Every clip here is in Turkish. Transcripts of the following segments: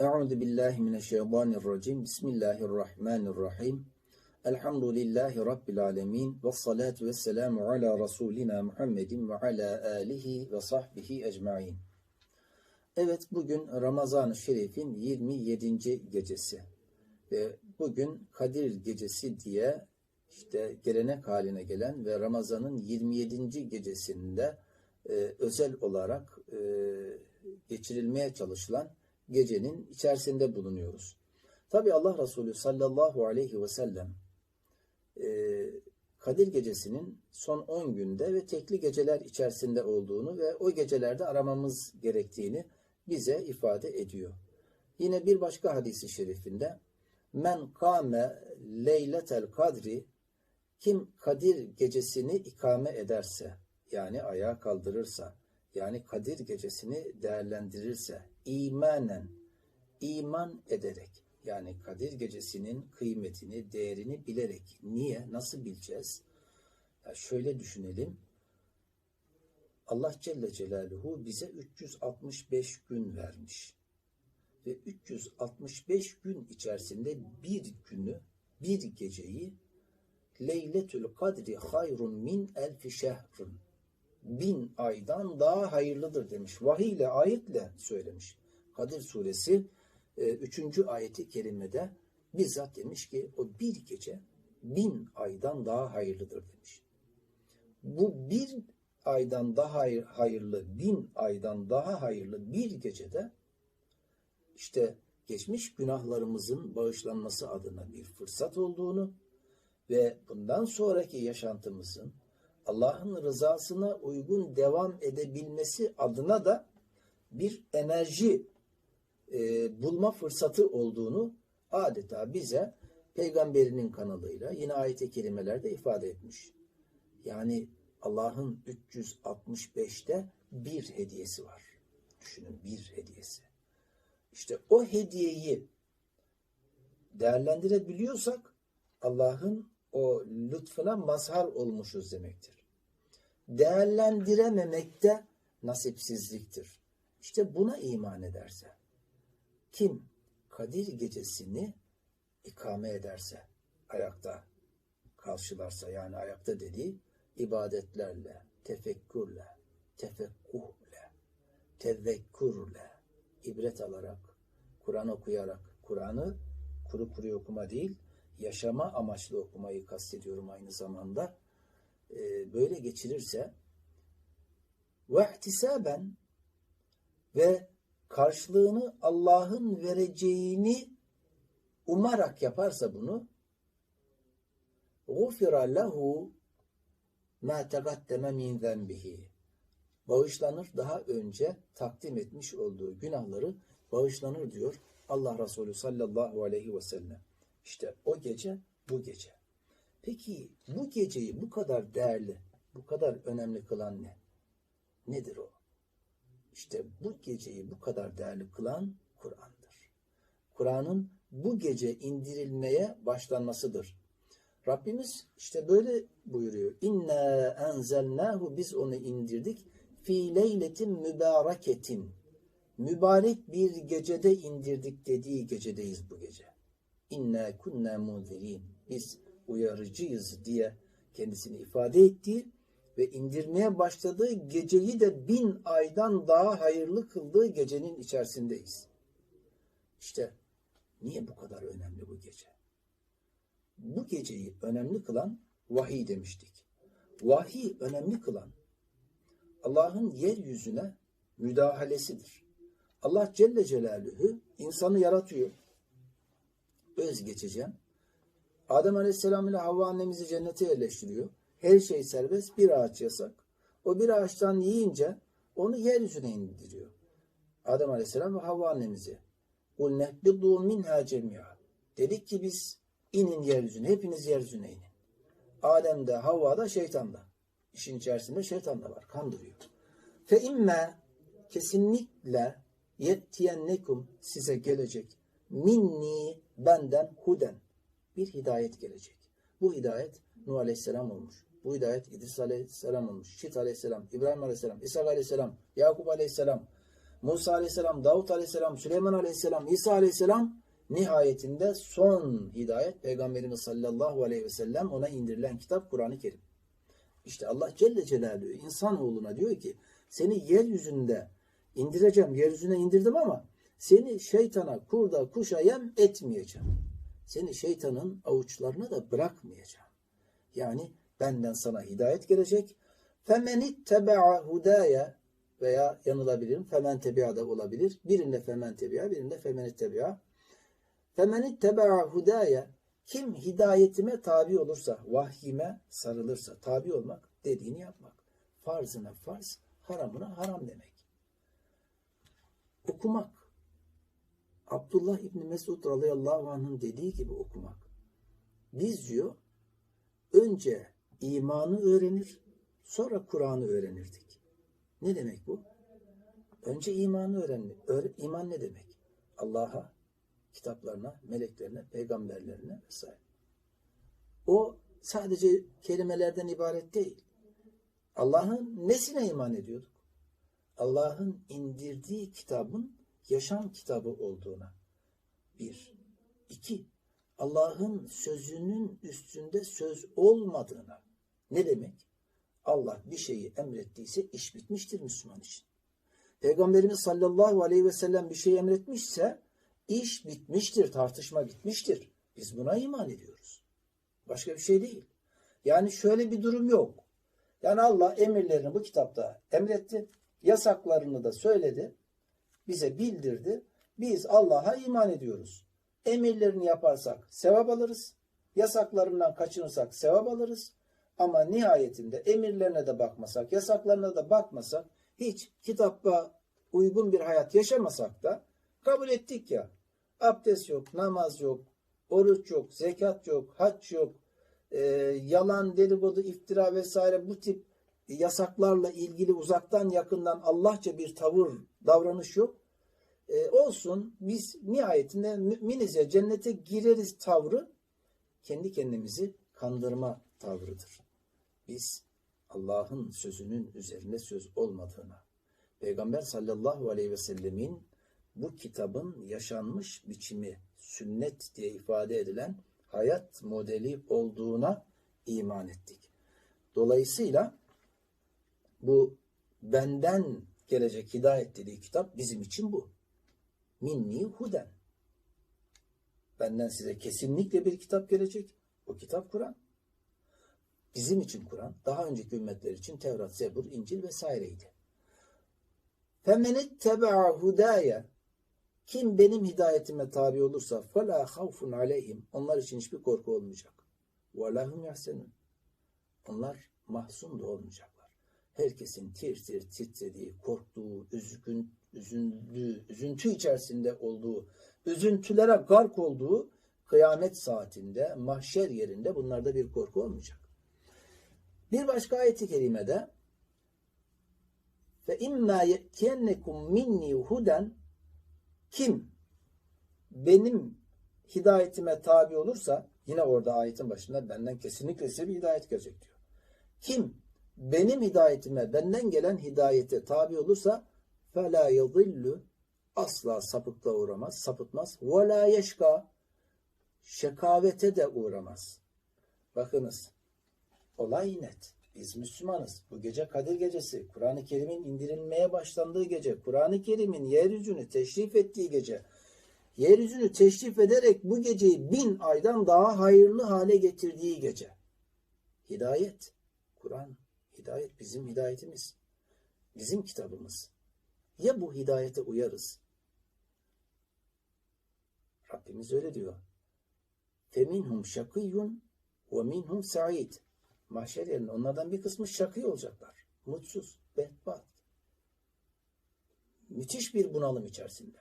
Euzu billahi mineşşeytanirracim. Bismillahirrahmanirrahim. Elhamdülillahi rabbil alamin ve salatu vesselamu ala rasulina Muhammedin ve ala alihi ve sahbihi ecmaîn. Evet bugün Ramazan-ı Şerif'in 27. gecesi. Ve bugün Kadir Gecesi diye işte gelenek haline gelen ve Ramazan'ın 27. gecesinde e, özel olarak e, geçirilmeye çalışılan gecenin içerisinde bulunuyoruz. Tabi Allah Resulü sallallahu aleyhi ve sellem e, Kadir Gecesi'nin son 10 günde ve tekli geceler içerisinde olduğunu ve o gecelerde aramamız gerektiğini bize ifade ediyor. Yine bir başka hadisi şerifinde men kâme leyletel kadri kim Kadir gecesini ikame ederse yani ayağa kaldırırsa yani Kadir gecesini değerlendirirse imanen iman ederek yani Kadir gecesinin kıymetini, değerini bilerek niye, nasıl bileceğiz? Ya şöyle düşünelim. Allah Celle Celaluhu bize 365 gün vermiş. Ve 365 gün içerisinde bir günü, bir geceyi Leyletül Kadri hayrun min elfi şehrın bin aydan daha hayırlıdır demiş. Vahiy ile ayetle söylemiş. Kadir suresi 3. E, ayeti kerimede bizzat demiş ki o bir gece bin aydan daha hayırlıdır demiş. Bu bir aydan daha hayırlı, bin aydan daha hayırlı bir gecede işte geçmiş günahlarımızın bağışlanması adına bir fırsat olduğunu ve bundan sonraki yaşantımızın Allah'ın rızasına uygun devam edebilmesi adına da bir enerji e, bulma fırsatı olduğunu adeta bize peygamberinin kanalıyla yine ayet-i kerimelerde ifade etmiş. Yani Allah'ın 365'te bir hediyesi var. Düşünün bir hediyesi. İşte o hediyeyi değerlendirebiliyorsak Allah'ın o lütfuna mazhar olmuşuz demektir değerlendirememek de nasipsizliktir. İşte buna iman ederse, kim Kadir gecesini ikame ederse, ayakta karşılarsa yani ayakta dediği ibadetlerle, tefekkürle, tefekkuhle, tevekkürle, ibret alarak, Kur'an okuyarak, Kur'an'ı kuru kuru okuma değil, yaşama amaçlı okumayı kastediyorum aynı zamanda e, böyle geçirirse ve ihtisaben ve karşılığını Allah'ın vereceğini umarak yaparsa bunu gufira lehu ma tegaddeme min zenbihi bağışlanır daha önce takdim etmiş olduğu günahları bağışlanır diyor Allah Resulü sallallahu aleyhi ve sellem. İşte o gece bu gece. Peki bu geceyi bu kadar değerli, bu kadar önemli kılan ne? Nedir o? İşte bu geceyi bu kadar değerli kılan Kur'an'dır. Kur'an'ın bu gece indirilmeye başlanmasıdır. Rabbimiz işte böyle buyuruyor. İnna enzelnahu biz onu indirdik fi leyletin mübareketin. Mübarek bir gecede indirdik dediği gecedeyiz bu gece. İnna kunna munzirin. Biz uyarıcıyız diye kendisini ifade ettiği ve indirmeye başladığı geceyi de bin aydan daha hayırlı kıldığı gecenin içerisindeyiz. İşte niye bu kadar önemli bu gece? Bu geceyi önemli kılan vahiy demiştik. Vahiy önemli kılan Allah'ın yeryüzüne müdahalesidir. Allah Celle Celaluhu insanı yaratıyor. Öz geçeceğim. Adem Aleyhisselam ile Havva annemizi cennete yerleştiriyor. Her şey serbest, bir ağaç yasak. O bir ağaçtan yiyince onu yeryüzüne indiriyor. Adem Aleyhisselam ve Havva annemizi. قُلْ نَهْبِضُوا مِنْهَا جَمِيعًا Dedik ki biz inin yeryüzüne, hepiniz yeryüzüne inin. Adem de Havva da şeytan da. İşin içerisinde şeytan da var, kandırıyor. Fe imme kesinlikle yetiyennekum size gelecek minni benden huden bir hidayet gelecek. Bu hidayet Nuh Aleyhisselam olmuş. Bu hidayet İdris Aleyhisselam olmuş. Şit Aleyhisselam, İbrahim Aleyhisselam, İsa Aleyhisselam, Yakup Aleyhisselam. Musa aleyhisselam, Davut aleyhisselam, Süleyman aleyhisselam, İsa aleyhisselam nihayetinde son hidayet Peygamberimiz sallallahu aleyhi ve sellem ona indirilen kitap Kur'an-ı Kerim. İşte Allah Celle Celaluhu insanoğluna diyor ki seni yeryüzünde indireceğim, yeryüzüne indirdim ama seni şeytana, kurda, kuşa yem etmeyeceğim. Seni şeytanın avuçlarına da bırakmayacağım. Yani benden sana hidayet gelecek. Femenit tebe'a hudaya veya yanılabilirim. Femen tebi'a da olabilir. Birinde femen tebi'a, birinde femenit tebi'a. Femenit tebe'a hudaya kim hidayetime tabi olursa, vahyime sarılırsa, tabi olmak dediğini yapmak. Farzına farz, haramına haram demek. Okumak. Abdullah İbni Mesud radıyallahu anh'ın dediği gibi okumak. Biz diyor, önce imanı öğrenir, sonra Kur'an'ı öğrenirdik. Ne demek bu? Önce imanı öğrenir. Öğre- İman ne demek? Allah'a, kitaplarına, meleklerine, peygamberlerine vesaire. O sadece kelimelerden ibaret değil. Allah'ın nesine iman ediyorduk? Allah'ın indirdiği kitabın yaşam kitabı olduğuna. Bir. İki. Allah'ın sözünün üstünde söz olmadığına. Ne demek? Allah bir şeyi emrettiyse iş bitmiştir Müslüman için. Peygamberimiz sallallahu aleyhi ve sellem bir şey emretmişse iş bitmiştir, tartışma bitmiştir. Biz buna iman ediyoruz. Başka bir şey değil. Yani şöyle bir durum yok. Yani Allah emirlerini bu kitapta emretti. Yasaklarını da söyledi. Bize bildirdi. Biz Allah'a iman ediyoruz. Emirlerini yaparsak sevap alırız. Yasaklarından kaçınırsak sevap alırız. Ama nihayetinde emirlerine de bakmasak, yasaklarına da bakmasak, hiç kitapta uygun bir hayat yaşamasak da kabul ettik ya. Abdest yok, namaz yok, oruç yok, zekat yok, hac yok, e, yalan, dedikodu, iftira vesaire bu tip yasaklarla ilgili uzaktan yakından Allahça bir tavır, davranış yok. E, olsun biz nihayetinde müminiz ya cennete gireriz tavrı kendi kendimizi kandırma tavrıdır. Biz Allah'ın sözünün üzerinde söz olmadığına, Peygamber sallallahu aleyhi ve sellemin bu kitabın yaşanmış biçimi, sünnet diye ifade edilen hayat modeli olduğuna iman ettik. Dolayısıyla bu benden gelecek hidayet dediği kitap bizim için bu minni huden. Benden size kesinlikle bir kitap gelecek. O kitap Kur'an. Bizim için Kur'an, daha önceki ümmetler için Tevrat, Zebur, İncil vesaireydi. Femenet tebaa hudaya kim benim hidayetime tabi olursa fela havfun aleyhim onlar için hiçbir korku olmayacak. Ve lahum yahsenun. Onlar mahzun da olmayacaklar. Herkesin tir tir titrediği, korktuğu, üzgün, üzüldüğü, üzüntü içerisinde olduğu, üzüntülere gark olduğu kıyamet saatinde, mahşer yerinde bunlarda bir korku olmayacak. Bir başka ayet-i kerimede ve imma ye'tiyennekum minni huden kim benim hidayetime tabi olursa yine orada ayetin başında benden kesinlikle size bir hidayet gelecek diyor. Kim benim hidayetime benden gelen hidayete tabi olursa فَلَا يَضِلُّ asla sapıkla uğramaz, sapıtmaz. وَلَا yeşka şekavete de uğramaz. Bakınız olay net. Biz Müslümanız. Bu gece Kadir Gecesi, Kur'an-ı Kerim'in indirilmeye başlandığı gece, Kur'an-ı Kerim'in yeryüzünü teşrif ettiği gece, yeryüzünü teşrif ederek bu geceyi bin aydan daha hayırlı hale getirdiği gece. Hidayet, Kur'an, hidayet bizim hidayetimiz. Bizim kitabımız. Ya bu hidayete uyarız? Rabbimiz öyle diyor. Feminhum şakiyun ve minhum sa'id. Mahşer yerinde onlardan bir kısmı şakî olacaklar. Mutsuz, bedbat. Müthiş bir bunalım içerisinde.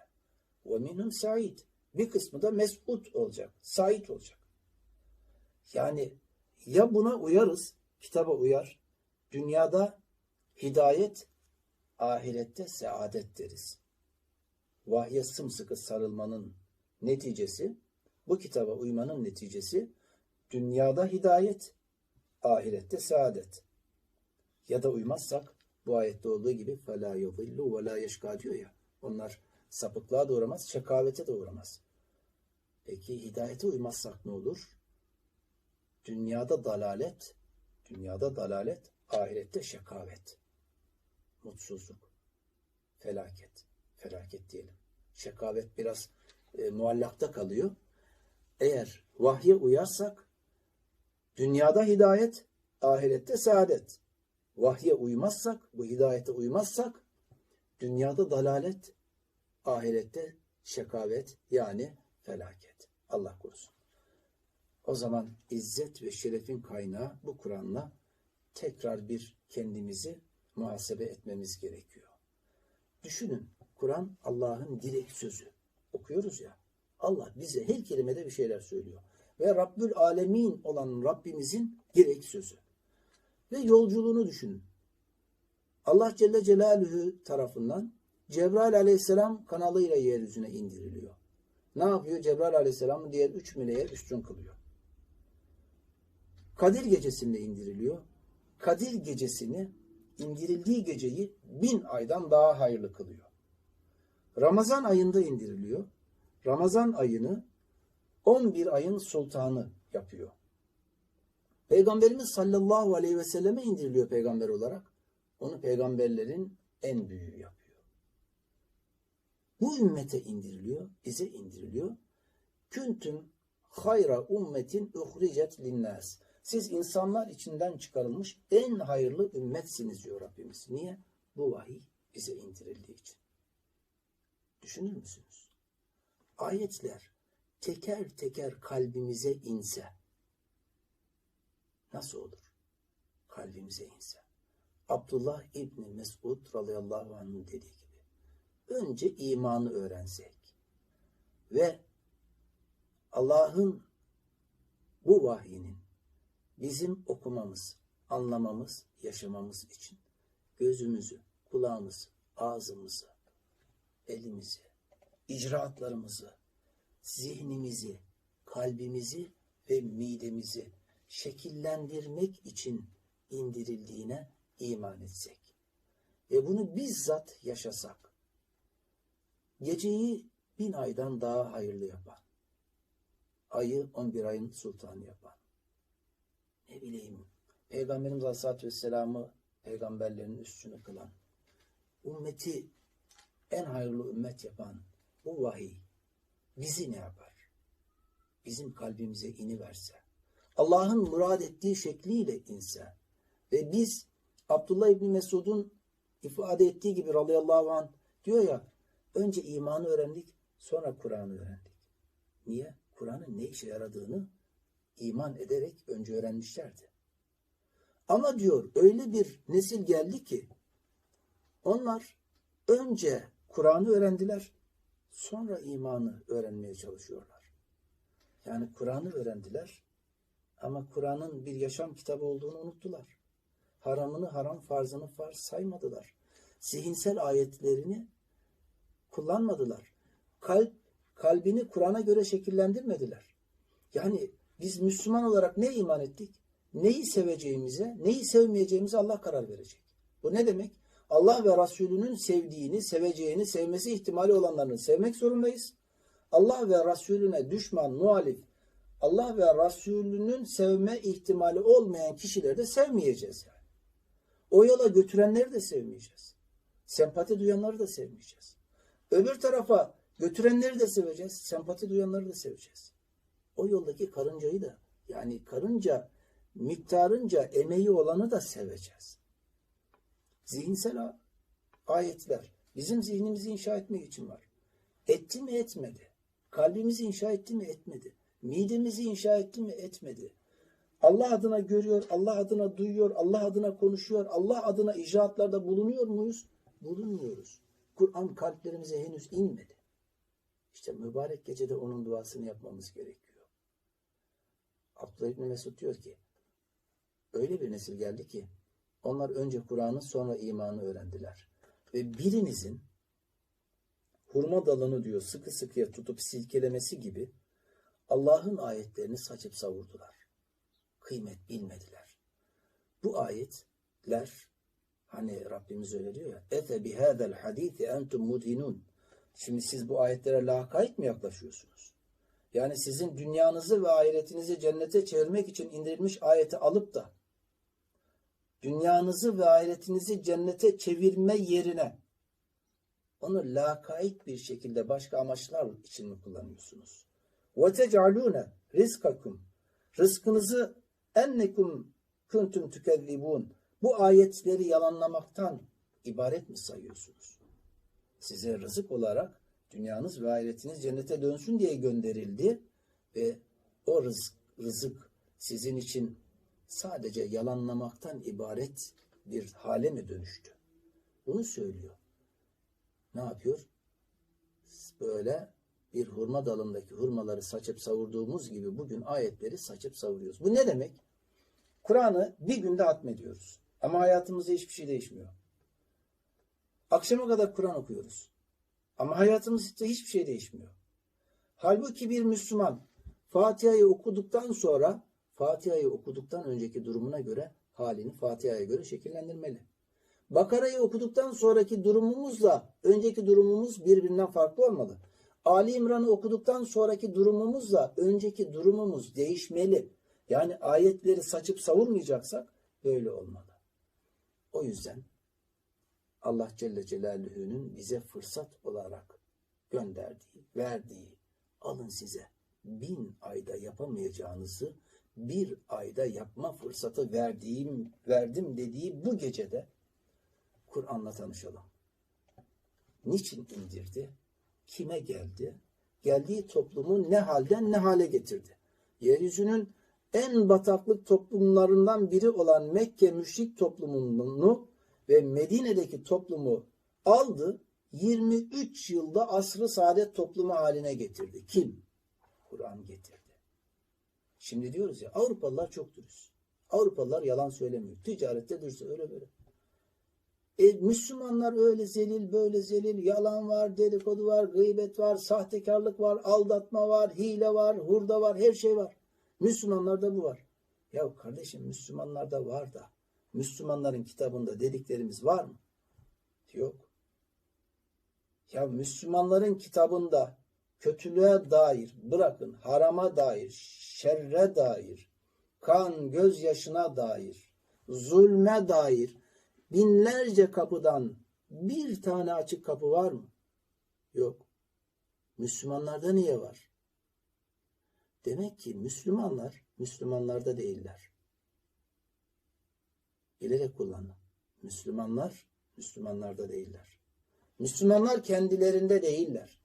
Ve minhum sa'id. Bir kısmı da mesut olacak. Sa'id olacak. Yani ya buna uyarız, kitaba uyar. Dünyada hidayet, ahirette saadet deriz. Vahye sımsıkı sarılmanın neticesi, bu kitaba uymanın neticesi, dünyada hidayet, ahirette saadet. Ya da uymazsak bu ayette olduğu gibi فَلَا يَضِلُّ وَلَا يَشْكَى diyor ya. Onlar sapıklığa da uğramaz, şekavete de uğramaz. Peki hidayete uymazsak ne olur? Dünyada dalalet, dünyada dalalet, ahirette şekavet, mutsuzluk, felaket, felaket diyelim. Şekavet biraz e, muallakta kalıyor. Eğer vahye uyarsak, dünyada hidayet, ahirette saadet. Vahye uymazsak, bu hidayete uymazsak, dünyada dalalet, ahirette şekavet yani felaket. Allah korusun. O zaman izzet ve şerefin kaynağı bu Kur'an'la tekrar bir kendimizi muhasebe etmemiz gerekiyor. Düşünün Kur'an Allah'ın direkt sözü. Okuyoruz ya. Allah bize her kelimede bir şeyler söylüyor. Ve Rabbül Alemin olan Rabbimizin direkt sözü. Ve yolculuğunu düşünün. Allah Celle Celaluhu tarafından Cebrail Aleyhisselam kanalıyla yeryüzüne indiriliyor. Ne yapıyor? Cebrail Aleyhisselam'ı diğer üç meleğe üstün kılıyor. Kadir gecesinde indiriliyor. Kadir gecesini indirildiği geceyi bin aydan daha hayırlı kılıyor. Ramazan ayında indiriliyor. Ramazan ayını 11 ayın sultanı yapıyor. Peygamberimiz sallallahu aleyhi ve selleme indiriliyor peygamber olarak. Onu peygamberlerin en büyüğü yapıyor. Bu ümmete indiriliyor, bize indiriliyor. Küntüm hayra ummetin uhricet linnas. Siz insanlar içinden çıkarılmış en hayırlı ümmetsiniz diyor Rabbimiz. Niye? Bu vahiy bize indirildiği için. Düşünür müsünüz? Ayetler teker teker kalbimize inse nasıl olur? Kalbimize inse. Abdullah İbni Mesud radıyallahu anh'ın dediği gibi. Önce imanı öğrensek ve Allah'ın bu vahyinin bizim okumamız, anlamamız, yaşamamız için gözümüzü, kulağımızı, ağzımızı, elimizi, icraatlarımızı, zihnimizi, kalbimizi ve midemizi şekillendirmek için indirildiğine iman etsek ve bunu bizzat yaşasak, geceyi bin aydan daha hayırlı yapan, ayı on bir ayın sultanı yapan, ne bileyim, Peygamberimiz Aleyhisselatü Vesselam'ı peygamberlerin üstünü kılan, ümmeti en hayırlı ümmet yapan bu vahiy bizi ne yapar? Bizim kalbimize iniverse, Allah'ın murad ettiği şekliyle inse ve biz Abdullah İbni Mesud'un ifade ettiği gibi radıyallahu anh diyor ya önce imanı öğrendik sonra Kur'an'ı öğrendik. Niye? Kur'an'ın ne işe yaradığını iman ederek önce öğrenmişlerdi. Ama diyor öyle bir nesil geldi ki onlar önce Kur'an'ı öğrendiler sonra imanı öğrenmeye çalışıyorlar. Yani Kur'an'ı öğrendiler ama Kur'an'ın bir yaşam kitabı olduğunu unuttular. Haramını haram, farzını farz saymadılar. Zihinsel ayetlerini kullanmadılar. Kalp, kalbini Kur'an'a göre şekillendirmediler. Yani biz Müslüman olarak ne iman ettik? Neyi seveceğimize, neyi sevmeyeceğimize Allah karar verecek. Bu ne demek? Allah ve Resulünün sevdiğini, seveceğini, sevmesi ihtimali olanlarını sevmek zorundayız. Allah ve Resulüne düşman, muhalif, Allah ve Resulünün sevme ihtimali olmayan kişileri de sevmeyeceğiz yani. O yola götürenleri de sevmeyeceğiz. Sempati duyanları da sevmeyeceğiz. Öbür tarafa götürenleri de seveceğiz. Sempati duyanları da seveceğiz. O yoldaki karıncayı da yani karınca miktarınca emeği olanı da seveceğiz. Zihinsel ayetler bizim zihnimizi inşa etmek için var. Etti mi etmedi. Kalbimizi inşa etti mi etmedi. Midemizi inşa etti mi etmedi. Allah adına görüyor, Allah adına duyuyor, Allah adına konuşuyor, Allah adına icraatlarda bulunuyor muyuz? Bulunmuyoruz. Kur'an kalplerimize henüz inmedi. İşte mübarek gecede onun duasını yapmamız gerekiyor. Abdullah İbni Mesud diyor ki, öyle bir nesil geldi ki, onlar önce Kur'an'ı sonra imanı öğrendiler. Ve birinizin hurma dalını diyor sıkı sıkıya tutup silkelemesi gibi Allah'ın ayetlerini saçıp savurdular. Kıymet bilmediler. Bu ayetler hani Rabbimiz öyle diyor ya Ete bihâzel hadîti entum mudhinun. Şimdi siz bu ayetlere lakayt mı yaklaşıyorsunuz? yani sizin dünyanızı ve ahiretinizi cennete çevirmek için indirilmiş ayeti alıp da dünyanızı ve ahiretinizi cennete çevirme yerine onu lakayt bir şekilde başka amaçlar için mi kullanıyorsunuz? Ve tecalune rizkakum rızkınızı ennekum kuntum tükezzibun bu ayetleri yalanlamaktan ibaret mi sayıyorsunuz? Size rızık olarak dünyanız ve ahiretiniz cennete dönsün diye gönderildi ve o rızık, rızık sizin için sadece yalanlamaktan ibaret bir hale mi dönüştü? Bunu söylüyor. Ne yapıyor? Böyle bir hurma dalındaki hurmaları saçıp savurduğumuz gibi bugün ayetleri saçıp savuruyoruz. Bu ne demek? Kur'an'ı bir günde hatmediyoruz. Ama hayatımızda hiçbir şey değişmiyor. Akşama kadar Kur'an okuyoruz. Ama hayatımızda hiçbir şey değişmiyor. Halbuki bir Müslüman Fatiha'yı okuduktan sonra Fatiha'yı okuduktan önceki durumuna göre halini Fatiha'ya göre şekillendirmeli. Bakara'yı okuduktan sonraki durumumuzla önceki durumumuz birbirinden farklı olmalı. Ali İmran'ı okuduktan sonraki durumumuzla önceki durumumuz değişmeli. Yani ayetleri saçıp savurmayacaksak böyle olmalı. O yüzden Allah Celle Celaluhu'nun bize fırsat olarak gönderdiği, verdiği, alın size bin ayda yapamayacağınızı bir ayda yapma fırsatı verdiğim, verdim dediği bu gecede Kur'an'la tanışalım. Niçin indirdi? Kime geldi? Geldiği toplumu ne halden ne hale getirdi? Yeryüzünün en bataklık toplumlarından biri olan Mekke müşrik toplumunu ve Medine'deki toplumu aldı, 23 yılda asrı saadet toplumu haline getirdi. Kim? Kur'an getirdi. Şimdi diyoruz ya Avrupalılar çok dürüst. Avrupalılar yalan söylemiyor. Ticarette dürüst öyle böyle. E, Müslümanlar öyle zelil böyle zelil yalan var, dedikodu var, gıybet var, sahtekarlık var, aldatma var, hile var, hurda var, her şey var. Müslümanlarda bu var. Ya kardeşim Müslümanlarda var da Müslümanların kitabında dediklerimiz var mı? Yok. Ya Müslümanların kitabında kötülüğe dair, bırakın harama dair, şerre dair, kan, gözyaşına dair, zulme dair binlerce kapıdan bir tane açık kapı var mı? Yok. Müslümanlarda niye var? Demek ki Müslümanlar Müslümanlarda değiller. Bilerek kullandım. Müslümanlar Müslümanlarda değiller. Müslümanlar kendilerinde değiller.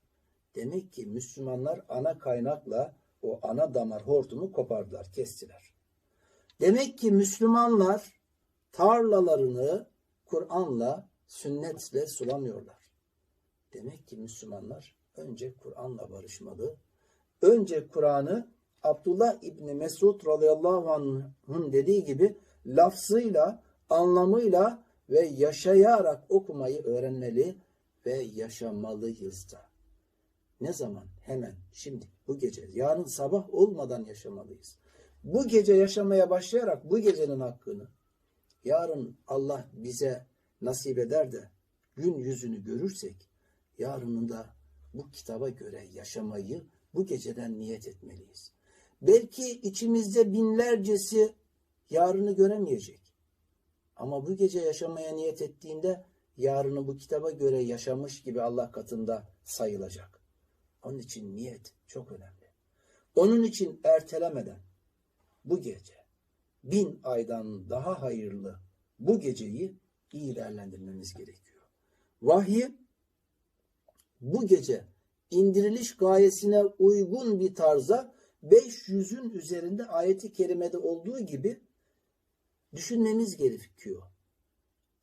Demek ki Müslümanlar ana kaynakla o ana damar hortumu kopardılar, kestiler. Demek ki Müslümanlar tarlalarını Kur'an'la, sünnetle sulamıyorlar. Demek ki Müslümanlar önce Kur'an'la barışmalı. Önce Kur'an'ı Abdullah İbni Mesud radıyallahu anh'ın dediği gibi lafzıyla, anlamıyla ve yaşayarak okumayı öğrenmeli ve yaşamalıyız da. Ne zaman? Hemen, şimdi, bu gece, yarın sabah olmadan yaşamalıyız. Bu gece yaşamaya başlayarak bu gecenin hakkını, yarın Allah bize nasip eder de gün yüzünü görürsek, yarının da bu kitaba göre yaşamayı bu geceden niyet etmeliyiz. Belki içimizde binlercesi yarını göremeyecek. Ama bu gece yaşamaya niyet ettiğinde yarını bu kitaba göre yaşamış gibi Allah katında sayılacak. Onun için niyet çok önemli. Onun için ertelemeden bu gece bin aydan daha hayırlı bu geceyi iyi değerlendirmemiz gerekiyor. Vahiy bu gece indiriliş gayesine uygun bir tarza 500'ün üzerinde ayeti kerimede olduğu gibi düşünmemiz gerekiyor.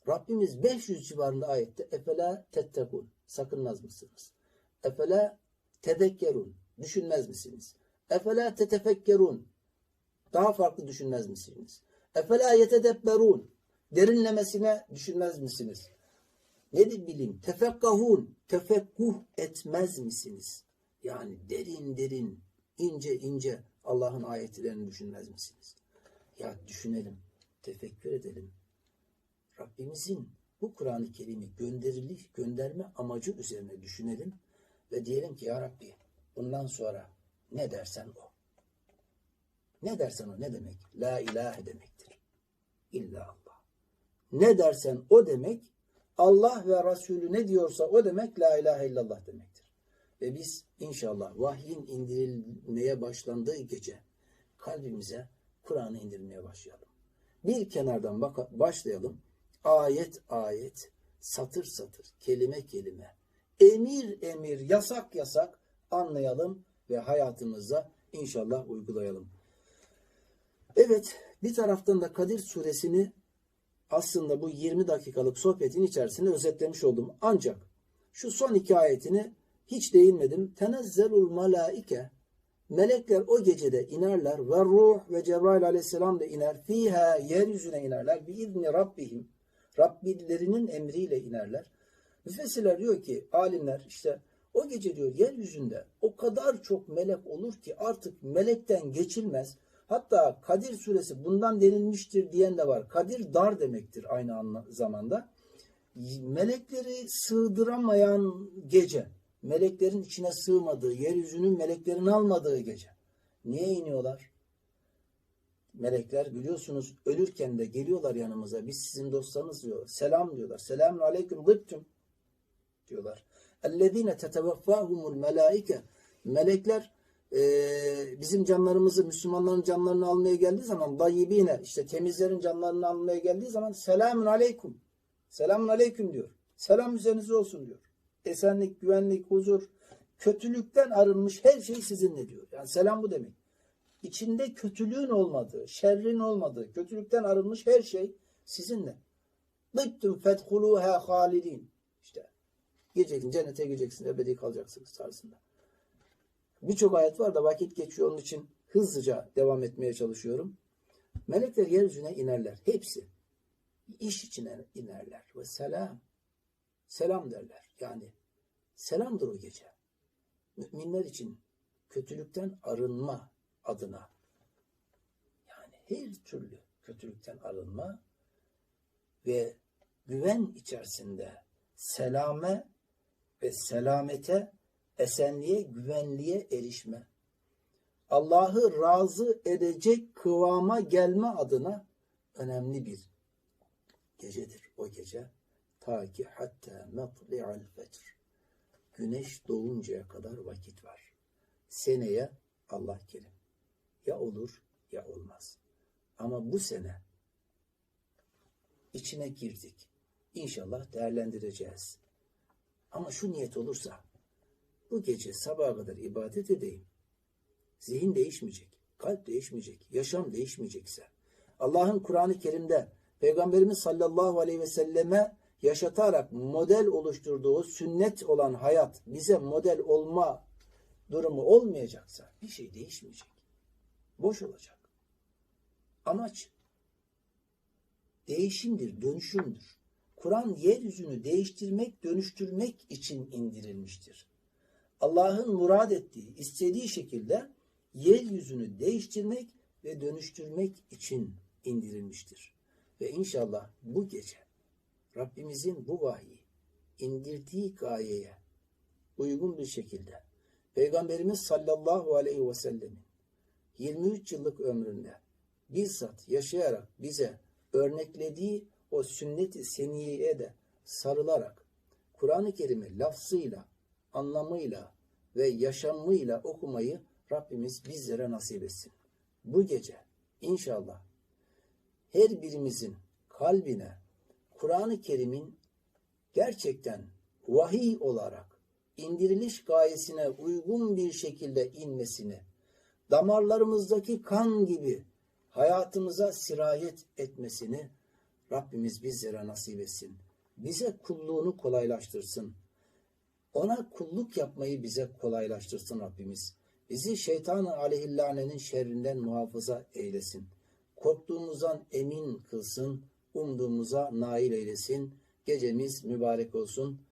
Rabbimiz 500 civarında ayette efela tettekun sakınmaz mısınız? Efela tedekkerun düşünmez misiniz? Efela tetefekkerun daha farklı düşünmez misiniz? Efela yetedebberun derinlemesine düşünmez misiniz? Ne bileyim tefekkahun tefekkuh etmez misiniz? Yani derin derin ince ince Allah'ın ayetlerini düşünmez misiniz? Ya düşünelim, tefekkür edelim. Rabbimizin bu Kur'an-ı Kerim'i gönderiliş, gönderme amacı üzerine düşünelim Ve diyelim ki ya Rabbi bundan sonra ne dersen o. Ne dersen o ne demek? La ilahe demektir. İlla Allah. Ne dersen o demek Allah ve Resulü ne diyorsa o demek la ilahe illallah demektir. Ve biz inşallah vahyin indirilmeye başlandığı gece kalbimize Kur'an'ı indirmeye başlayalım. Bir kenardan başlayalım. Ayet ayet, satır satır, kelime kelime, emir emir, yasak yasak anlayalım ve hayatımıza inşallah uygulayalım. Evet, bir taraftan da Kadir suresini aslında bu 20 dakikalık sohbetin içerisinde özetlemiş oldum. Ancak şu son iki ayetini hiç değinmedim. Tenezzelul malaike Melekler o gecede inerler ve ruh ve Cebrail aleyhisselam da iner. Fiha yeryüzüne inerler. Bi izni Rabbihim. Rabbillerinin emriyle inerler. Müfessirler diyor ki alimler işte o gece diyor yeryüzünde o kadar çok melek olur ki artık melekten geçilmez. Hatta Kadir suresi bundan denilmiştir diyen de var. Kadir dar demektir aynı zamanda. Melekleri sığdıramayan gece meleklerin içine sığmadığı, yeryüzünün meleklerin almadığı gece. Niye iniyorlar? Melekler biliyorsunuz ölürken de geliyorlar yanımıza. Biz sizin dostlarınız diyor. Selam diyorlar. Selamun aleyküm gıptüm diyorlar. Ellezine teteveffahumul melaike. Melekler e, bizim canlarımızı, Müslümanların canlarını almaya geldiği zaman dayibine, işte temizlerin canlarını almaya geldiği zaman selamun aleyküm. Selamun aleyküm diyor. Selam üzerinize olsun diyor. Esenlik, güvenlik, huzur, kötülükten arınmış her şey sizinle diyor. Yani selam bu demek. İçinde kötülüğün olmadığı, şerrin olmadığı, kötülükten arınmış her şey sizinle. Dıttüm fethuluha halidin. İşte gireceksin, cennete gireceksin, ebedi kalacaksınız tarzında. Birçok ayet var da vakit geçiyor onun için hızlıca devam etmeye çalışıyorum. Melekler yeryüzüne inerler. Hepsi. İş içine inerler. Ve selam. Selam derler. Yani selamdır o gece. Müminler için kötülükten arınma adına. Yani her türlü kötülükten arınma ve güven içerisinde selame ve selamete, esenliğe, güvenliğe erişme. Allah'ı razı edecek kıvama gelme adına önemli bir gecedir o gece. Ta ki hatta matli'al fecr. Güneş doğuncaya kadar vakit var. Seneye Allah kerim. Ya olur ya olmaz. Ama bu sene içine girdik. İnşallah değerlendireceğiz. Ama şu niyet olursa bu gece sabaha kadar ibadet edeyim. Zihin değişmeyecek, kalp değişmeyecek, yaşam değişmeyecekse Allah'ın Kur'an-ı Kerim'de Peygamberimiz sallallahu aleyhi ve selleme yaşatarak model oluşturduğu sünnet olan hayat bize model olma durumu olmayacaksa bir şey değişmeyecek. Boş olacak. Amaç değişimdir, dönüşümdür. Kur'an yeryüzünü değiştirmek, dönüştürmek için indirilmiştir. Allah'ın murad ettiği, istediği şekilde yeryüzünü değiştirmek ve dönüştürmek için indirilmiştir. Ve inşallah bu gece Rabbimizin bu vahyi indirdiği gayeye uygun bir şekilde Peygamberimiz sallallahu aleyhi ve sellemin 23 yıllık ömründe bizzat yaşayarak bize örneklediği o sünnet-i seniyeye de sarılarak Kur'an-ı Kerim'i lafzıyla, anlamıyla ve yaşamıyla okumayı Rabbimiz bizlere nasip etsin. Bu gece inşallah her birimizin kalbine Kur'an-ı Kerim'in gerçekten vahiy olarak indiriliş gayesine uygun bir şekilde inmesini, damarlarımızdaki kan gibi hayatımıza sirayet etmesini Rabbimiz bizlere nasip etsin. Bize kulluğunu kolaylaştırsın. Ona kulluk yapmayı bize kolaylaştırsın Rabbimiz. Bizi şeytan-ı aleyhillanenin şerrinden muhafaza eylesin. Korktuğumuzdan emin kılsın, umduğumuza nail eylesin. Gecemiz mübarek olsun.